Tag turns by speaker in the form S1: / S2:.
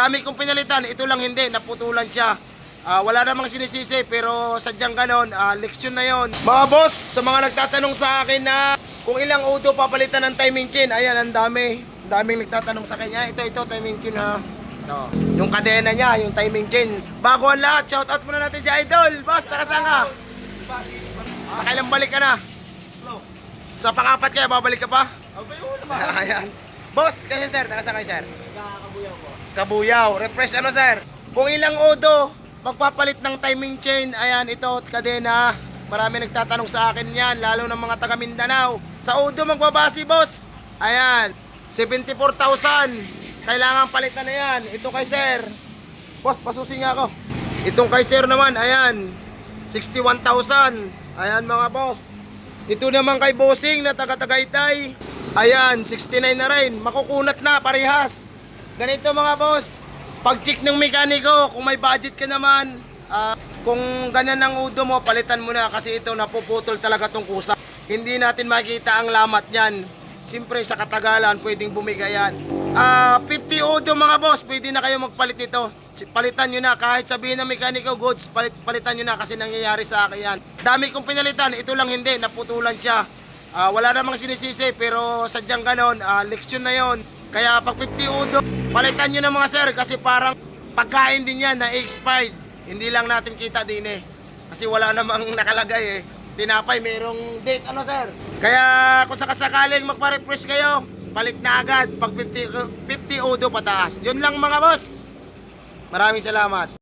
S1: dami kong pinalitan, ito lang hindi, naputulan siya. Ah, wala namang sinisisi pero sadyang ganon, ah, leksyon na yon. Mga boss, sa mga nagtatanong sa akin na kung ilang udo papalitan ng timing chain, ayan, ang dami. Ang daming nagtatanong sa kanya. Ito, ito, timing chain ha. Ito. Yung kadena niya, yung timing chain. Bago ang lahat, shoutout muna natin si Idol. Boss, takasaan ka? Nakailang balik ka na? Sa pangapat kaya, babalik ka pa? Ayan. Boss, kasi sir, takasaan kayo sir? Kabuyaw. Refresh ano sir? Kung ilang odo, magpapalit ng timing chain, ayan, ito, kadena. Marami nagtatanong sa akin yan, lalo ng mga taga Mindanao. Sa odo magbabasi, boss. Ayan, 74,000. Kailangan palitan na yan. Ito kay sir. Boss, pasusi nga ako. Itong kay sir naman, ayan, 61,000. Ayan mga boss. Ito naman kay Bossing na taga Tagaytay. Ayan, 69 na rin. Makukunat na, parehas. Ganito mga boss. Pag-check ng mekaniko, kung may budget ka naman, ah, kung ganyan ang udo mo, palitan mo na kasi ito napuputol talaga tong kusa. Hindi natin makita ang lamat niyan. Siyempre sa katagalan, pwedeng bumigay yan. Ah, 50 udo mga boss, pwede na kayo magpalit nito. Palitan nyo na, kahit sabihin ng mekaniko goods, palit, palitan nyo na kasi nangyayari sa akin yan. Dami kong pinalitan, ito lang hindi, naputulan siya. Ah, wala namang sinisisi pero sadyang ganon, ah, leksyon na yon. Kaya pag 50 udo, palitan nyo na mga sir kasi parang pagkain din yan na expired. Hindi lang natin kita din eh. Kasi wala namang nakalagay eh. Tinapay, merong date ano sir. Kaya kung sakasakaling magpa-refresh kayo, palit na agad pag 50, 50 udo pataas. Yun lang mga boss. Maraming salamat.